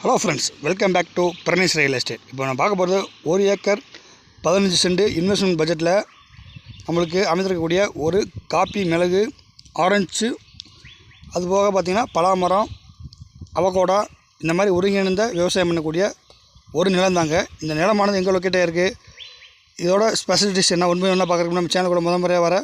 Hello friends welcome back to Pranesh real estate இப்போ நான் பார்க்க போகிறது ஒரு ஏக்கர் பதினஞ்சு சென்ட் இன்வெஸ்ட்மெண்ட் பட்ஜெட்டில் நம்மளுக்கு அமைந்திருக்கக்கூடிய ஒரு காப்பி மிளகு ஆரஞ்சு அதுபோக பார்த்திங்கன்னா பலாமரம் அவகோடா இந்த மாதிரி ஒருங்கிணைந்த விவசாயம் பண்ணக்கூடிய ஒரு நிலம் தாங்க. இந்த நிலமானது எங்கே லொக்கேட்டாக இருக்குது இதோட ஸ்பெசிலிட்டிஸ் என்ன? உண்மை என்ன பார்க்குறதுக்கு நம்ம சேனல் கூட முத முறையாக வர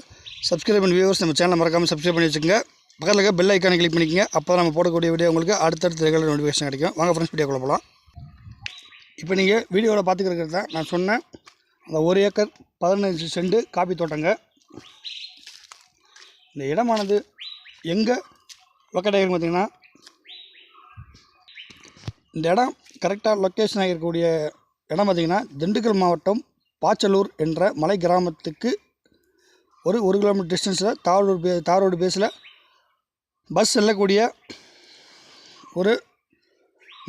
சப்ஸ்கிரைப் பண்ணி வியூவர்ஸ் நம்ம சேனலை மறக்காமல் சப்ஸ்கிரைப் பண்ணி வச்சுக்கோங்க. பக்கத்தில் இருக்க பெல் ஐக்கானை கிளிக் பண்ணிக்கங்க. அப்போ தான் நம்ம போடக்கூடிய வீடியோ உங்களுக்கு அடுத்தடுத்த ரெகுலர் நோட்டிஃபிகேஷன் கிடைக்கும். வாங்க ஃப்ரெண்ட்ஸ் வீடியோக்குள்ள போகலாம் இப்போ நீங்கள் வீடியோவில் பார்த்துக்கிறது தான் நான் சொன்னேன் அந்த ஒரு ஏக்கர் பதினஞ்சு செண்டு காப்பி தோட்டங்க. இந்த இடமானது எங்கே? லொக்கேட் ஆகிருக்கு பார்த்தீங்கன்னா இந்த இடம் கரெக்டாக லொக்கேஷன் ஆகிருக்கக்கூடிய இடம் பார்த்திங்கன்னா திண்டுக்கல் மாவட்டம் பாச்சலூர் என்ற மலை கிராமத்துக்கு ஒரு ஒரு கிலோமீட்டர் டிஸ்டன்ஸில் தாரூர் பே தாரோடு பேஸில் பஸ் செல்லக்கூடிய ஒரு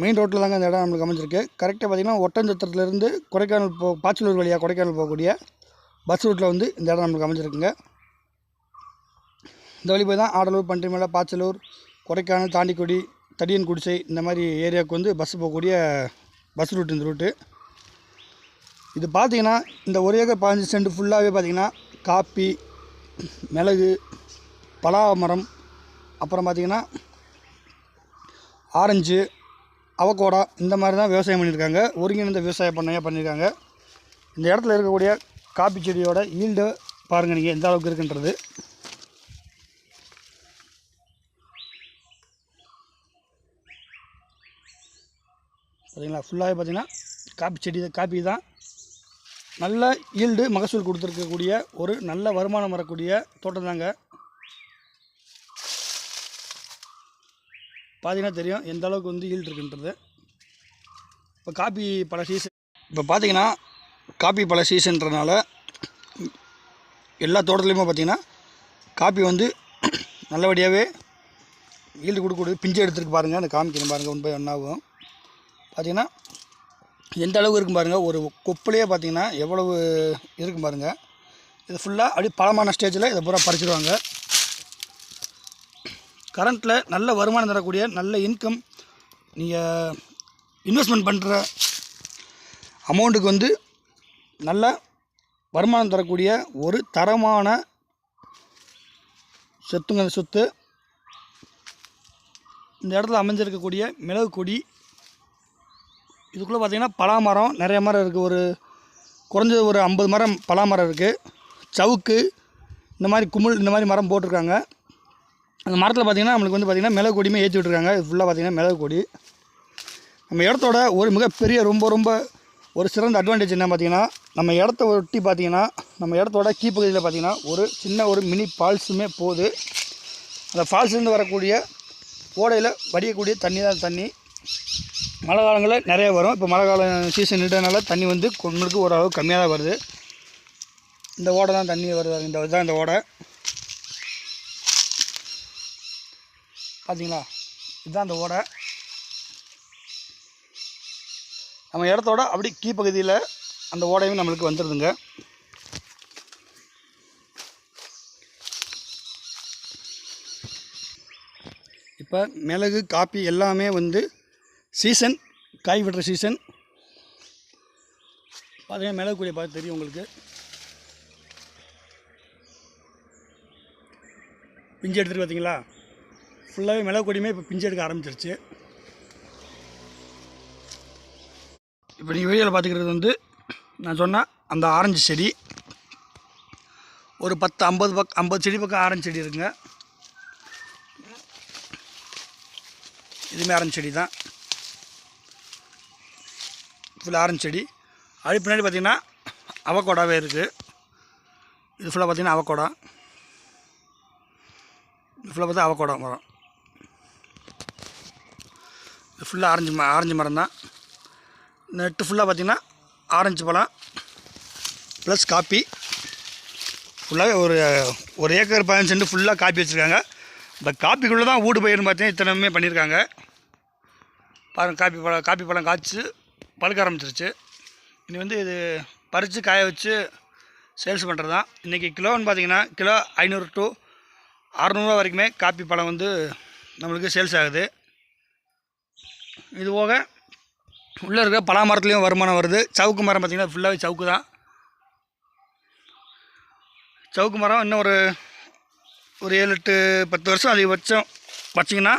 மெயின் ரோட்டில் தாங்க இந்த இடம் நம்மளுக்கு அமைஞ்சிருக்கு. கரெக்டாக பார்த்திங்கன்னா ஒட்டஞ்சத்திரத்துலேருந்து கொடைக்கானல் போ பாச்சலூர் வழியாக கொடைக்கானல் போகக்கூடிய பஸ் ரூட்டில் வந்து இந்த இடம் நம்மளுக்கு அமைஞ்சிருக்குங்க. இந்த வழி போய் தான் ஆடலூர் பன்றிமலை பாச்சலூர் கொடைக்கானல் தாண்டிக்குடி தடியன் குடிசை இந்த மாதிரி ஏரியாவுக்கு வந்து பஸ் போகக்கூடிய பஸ் ரூட் இந்த ரூட்டு இது பார்த்திங்கன்னா இந்த ஒரு ஏக்கர் பதினஞ்சு சென்ட் ஃபுல்லாகவே பார்த்தீங்கன்னா காப்பி மிளகு பலா மரம் அப்புறம் பார்த்திங்கன்னா ஆரஞ்சு அவக்கோடா இந்த மாதிரி தான் விவசாயம் பண்ணியிருக்காங்க. ஒருங்கிணைந்த விவசாய பண்ணையாக பண்ணியிருக்காங்க. இந்த இடத்துல இருக்கக்கூடிய காப்பி செடியோட ஈல்டு பாருங்கள் நீங்கள் எந்த அளவுக்கு இருக்குன்றது. பார்த்தீங்களா? ஃபுல்லாகவே பார்த்திங்கன்னா காப்பி செடி காப்பி தான். நல்ல ஈல்டு மகசூல் கொடுத்துருக்கக்கூடிய ஒரு நல்ல வருமானம் வரக்கூடிய தோட்டம் தாங்க. பார்த்தீங்கன்னா தெரியும் எந்த அளவுக்கு வந்து ஈல்டு இருக்குன்றது. இப்போ காப்பி பல சீசன் இப்போ பார்த்தீங்கன்னா காப்பி பல சீசன்றனால எல்லா தோட்டத்துலேயுமே பார்த்தீங்கன்னா காப்பி வந்து நல்லபடியாகவே ஈல்டு கொடுக்கக்கூடிய பிஞ்சு எடுத்துருக்கு பாருங்கள் அந்த காமிக்கணும் பாருங்கள் ஒன் பை ஒன்னாகும் பார்த்தீங்கன்னா எந்த அளவுக்கு இருக்கும் பாருங்கள் ஒரு கொப்புலேயே பார்த்தீங்கன்னா எவ்வளவு இருக்கும் பாருங்கள் இது ஃபுல்லாக அப்படியே பழமான ஸ்டேஜில் இதை பூரா பறிச்சிடுவாங்க கரண்ட்டில் நல்ல வருமானம் தரக்கூடிய நல்ல இன்கம் நீங்கள் இன்வெஸ்ட்மெண்ட் பண்ணுற அமௌண்ட்டுக்கு வந்து நல்ல வருமானம் தரக்கூடிய ஒரு தரமான சொத்துங்க அந்த சொத்து. இந்த இடத்துல அமைஞ்சிருக்கக்கூடிய மிளகு கொடி. இதுக்குள்ளே பார்த்தீங்கன்னா பலாமரம் நிறைய மரம் இருக்குது ஒரு குறைஞ்சது ஒரு ஐம்பது மரம் பலாமரம் இருக்குது சவுக்கு இந்த மாதிரி குமிழ் இந்த மாதிரி மரம் போட்டிருக்காங்க. அந்த மரத்தில் பார்த்திங்கன்னா நம்மளுக்கு வந்து பார்த்திங்கன்னா மிளகு கொடியுமே ஏற்றி விட்ருக்காங்க இது ஃபுல்லாக பார்த்திங்கன்னா மிளகு கொடி. நம்ம இடத்தோட ஒரு மிகப்பெரிய ரொம்ப ரொம்ப ஒரு சிறந்த அட்வான்டேஜ் என்ன பார்த்திங்கன்னா நம்ம இடத்த ஒட்டி பார்த்திங்கன்னா நம்ம இடத்தோட கீப்பகுதியில் பார்த்திங்கன்னா ஒரு சின்ன ஒரு மினி ஃபால்ஸுமே போகுது அந்த ஃபால்ஸ்லேருந்து வரக்கூடிய ஓடையில் வடியக்கூடிய தண்ணி தான் தண்ணி. மழை காலங்களில் நிறைய வரும். இப்போ மழை காலம் சீசன் நின்றனால தண்ணி வந்து உங்களுக்கு ஓரளவு கம்மியாக தான் வருது. இந்த ஓடை தான் தண்ணி வருது. இந்த இதுதான் இந்த ஓடை. பார்த்தீங்களா இதுதான் அந்த ஓடை. நம்ம இடத்தோட அப்படி கீழ்ப்பகுதியில் அந்த ஓடையும் நம்மளுக்கு வந்துடுதுங்க இப்போ மிளகு காப்பி எல்லாமே வந்து சீசன் காய் விடுற சீசன் பார்த்தீங்கன்னா மிளகு கூடிய பார்த்து தெரியும் உங்களுக்கு. பிஞ்சு எடுத்துகிட்டு பார்த்தீங்களா ஃபுல்லாகவே மிளகு கொடியுமே இப்போ பிஞ்சு எடுக்க ஆரம்பிச்சிருச்சு. இப்போ நீங்கள் வீடியோவில் பார்த்துக்கிறது வந்து நான் சொன்ன அந்த ஆரஞ்சு செடி. ஒரு பத்து ஐம்பது பக்கம் ஐம்பது செடி பக்கம் ஆரஞ்சு செடி இருக்குங்க. இதுவுமே ஆரஞ்சு செடி தான் ஃபுல் ஆரஞ்சு செடி. அது பின்னாடி பார்த்திங்கன்னா அவக்கோடாவே இருக்குது இது ஃபுல்லாக பார்த்திங்கன்னா அவக்கோடா இது ஃபுல்லாக பார்த்தா அவக்கோடா மரம் இது ஃபுல்லாக ஆரஞ்சு ம ஆரஞ்சு மரம் தான். நெட்டு ஃபுல்லாக பார்த்திங்கன்னா ஆரஞ்சு பழம் ப்ளஸ் காப்பி ஃபுல்லாகவே ஒரு ஒரு ஏக்கர் பதினஞ்சு சென்ட் ஃபுல்லாக காப்பி வச்சுருக்காங்க. இந்த காப்பிக்குள்ளே தான் வீடு பயிர்னு பார்த்தீங்கன்னா இத்தனைமே பண்ணியிருக்காங்க பாருங்கள் காப்பி பழம் காப்பி பழம் காய்ச்சி பழுக்க ஆரம்பிச்சிருச்சு. இனி வந்து இது பறித்து காய வச்சு சேல்ஸ் பண்ணுறது தான் இன்றைக்கி கிலோன்னு பார்த்தீங்கன்னா கிலோ ஐநூறு டு அறநூறுவா வரைக்குமே காப்பி பழம் வந்து நம்மளுக்கு சேல்ஸ் ஆகுது. இது போக உள்ளே இருக்கிற பலா மரத்துலேயும் வருமானம் வருது. சவுக்கு மரம் பார்த்திங்கன்னா ஃபுல்லாகவே சவுக்கு தான். சவுக்கு மரம் இன்னும் ஒரு ஒரு ஏழு எட்டு பத்து வருஷம் அதிகபட்சம் வச்சிங்கன்னா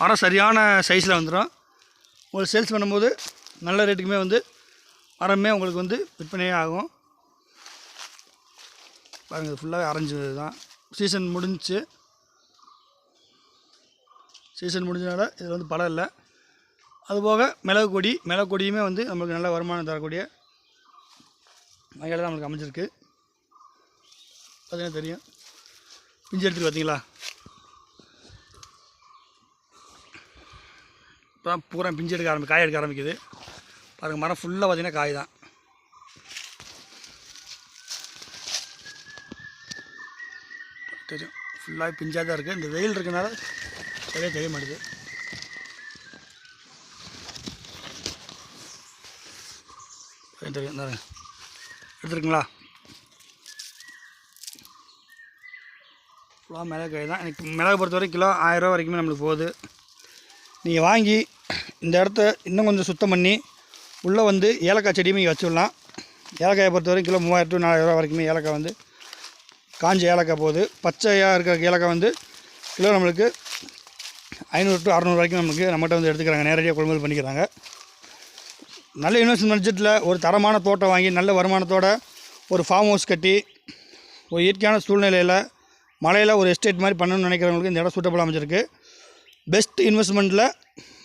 மரம் சரியான சைஸில் வந்துடும் உங்களுக்கு சேல்ஸ் பண்ணும்போது நல்ல ரேட்டுக்குமே வந்து மரமே உங்களுக்கு வந்து விற்பனையே ஆகும். பாருங்கள் இது ஃபுல்லாகவே அரைஞ்சது தான். சீசன் முடிஞ்சிச்சு. சீசன் முடிஞ்சனால இதில் வந்து பழம் இல்லை. அதுபோக மிளகு கொடி மிளகு கொடியுமே வந்து நம்மளுக்கு நல்ல வருமானம் தரக்கூடிய வகையில் தான் நம்மளுக்கு அமைஞ்சிருக்கு. பார்த்தீங்கன்னா தெரியும். பிஞ்சு எடுத்துட்டு பார்த்தீங்களா? இப்போ தான் பூரா பிஞ்சு எடுக்க ஆரம்பி காய் எடுக்க ஆரம்பிக்குது. பாருங்கள் மரம் ஃபுல்லாக பார்த்திங்கன்னா காய் தான். தெரியும். ஃபுல்லாக பிஞ்சாக தான் இருக்குது இந்த வெயில் இருக்கனால சரியாக தெரிய மாட்டேது தெரியும் எடுத்துருக்குங்களா? ஃபுல்லாக மிளகு காய் தான். எனக்கு மிளகு பொறுத்த வரைக்கும் கிலோ ஆயிரரூவா வரைக்குமே நம்மளுக்கு போகுது. நீங்கள் வாங்கி இந்த இடத்த இன்னும் கொஞ்சம் சுத்தம் பண்ணி உள்ளே வந்து ஏலக்காய் செடியுமே இங்கே வச்சுடலாம். ஏலக்காயை பொறுத்த வரைக்கும் கிலோ மூவாயிரம் டு நாலாயிரரூவா வரைக்குமே ஏலக்காய் வந்து காஞ்ச ஏலக்காய் போகுது. பச்சையாக இருக்கிற ஏலக்காய் வந்து கிலோ நம்மளுக்கு ஐநூறு டு அறநூறு வரைக்கும் நமக்கு நம்மகிட்ட வந்து எடுத்துக்கிறாங்க. நேரடியாக கொள்முதல் பண்ணிக்கிறாங்க. நல்ல இன்வெஸ்ட்மெண்ட் பட்ஜெட்டில் ஒரு தரமான தோட்டம் வாங்கி நல்ல வருமானத்தோட ஒரு ஃபார்ம் ஹவுஸ் கட்டி ஒரு இயற்கையான சூழ்நிலையில் மலையில் ஒரு எஸ்டேட் மாதிரி பண்ணணும்னு நினைக்கிறவங்களுக்கு இந்த இடம் சூட்டபுள் அமைஞ்சிருக்கு. பெஸ்ட் இன்வெஸ்ட்மெண்ட்டில்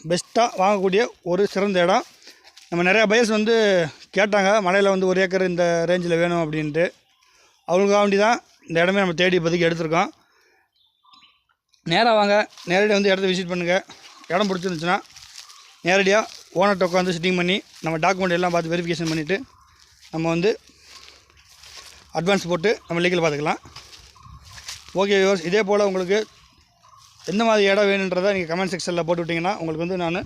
பெஸ்ட்டாக வாங்கக்கூடிய ஒரு சிறந்த இடம். நம்ம நிறையா பயர்ஸ் வந்து கேட்டாங்க மலையில் வந்து ஒரு ஏக்கர் இந்த ரேஞ்சில் வேணும் அப்படின்ட்டு. அவங்களுக்காக வேண்டி தான் இந்த இடமே நம்ம தேடி இப்போதைக்கு எடுத்திருக்கோம். நேராக வாங்க நேரடியாக வந்து இடத்த விசிட் பண்ணுங்கள் இடம் பிடிச்சிருந்துச்சுன்னா நேரடியாக ஓனர்கிட்ட உட்காந்து சிட்டிங் பண்ணி நம்ம டாக்குமெண்ட் எல்லாம் பார்த்து வெரிஃபிகேஷன் பண்ணிவிட்டு நம்ம வந்து அட்வான்ஸ் போட்டு நம்ம லீகல் பார்த்துக்கலாம். ஓகே வியூவர்ஸ் இதே போல் உங்களுக்கு எந்த மாதிரி இடம் வேணுன்றதை நீங்கள் கமெண்ட் செக்ஷனில் போட்டு விட்டிங்கன்னா உங்களுக்கு வந்து நான்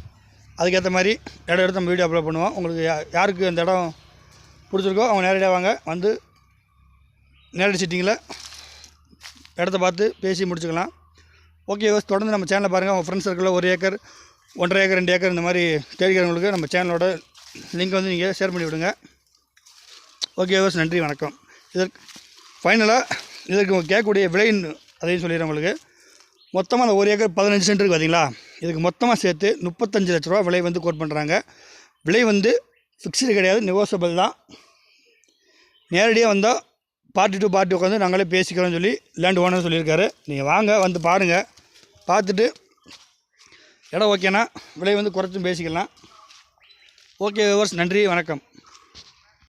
அதுக்கேற்ற மாதிரி இடம் எடுத்து நம்ம வீடியோ அப்லோட் பண்ணுவோம். உங்களுக்கு யாருக்கு அந்த இடம் பிடிச்சிருக்கோ அவங்க நேரடியாக வாங்க வந்து நேரடி சிட்டிங்கில் இடத்த பார்த்து பேசி முடிச்சுக்கலாம். ஓகே வியூவர்ஸ் தொடர்ந்து நம்ம சேனலை பாருங்கள் உங்கள் ஃப்ரெண்ட்ஸ் சர்க்கிளில் ஒரு ஏக்கர் ஒன்றரை ஏக்கர் ரெண்டு ஏக்கர் இந்த மாதிரி தேடிக்கிறவங்களுக்கு நம்ம சேனலோட லிங்க் வந்து நீங்கள் ஷேர் பண்ணி விடுங்க. ஓகே வியூவர்ஸ் நன்றி வணக்கம். இதற்கு ஃபைனலாக இதற்கு கேட்கக்கூடிய விலைன்னு அதையும் சொல்லிடுறேன் உங்களுக்கு மொத்தமாக அந்த ஒரு ஏக்கர் பதினஞ்சு சென்ட் இருக்குது பார்த்தீங்களா இதுக்கு மொத்தமாக சேர்த்து முப்பத்தஞ்சு லட்ச ரூபா விலை வந்து கோட் பண்ணுறாங்க விலை வந்து ஃபிக்ஸ்டு கிடையாது நெகோசபிள் தான். நேரடியாக வந்தால் பார்ட்டி டு பார்ட்டி உட்காந்து நாங்களே பேசிக்கிறோம்னு சொல்லி லேண்ட் ஓனர் சொல்லியிருக்காரு. நீங்கள் வாங்க வந்து பாருங்கள் பார்த்துட்டு இடம் ஓகேண்ணா. விலை வந்து குறைச்சும் பேசிக்கலாம். ஓகே விவர்ஸ் நன்றி வணக்கம்.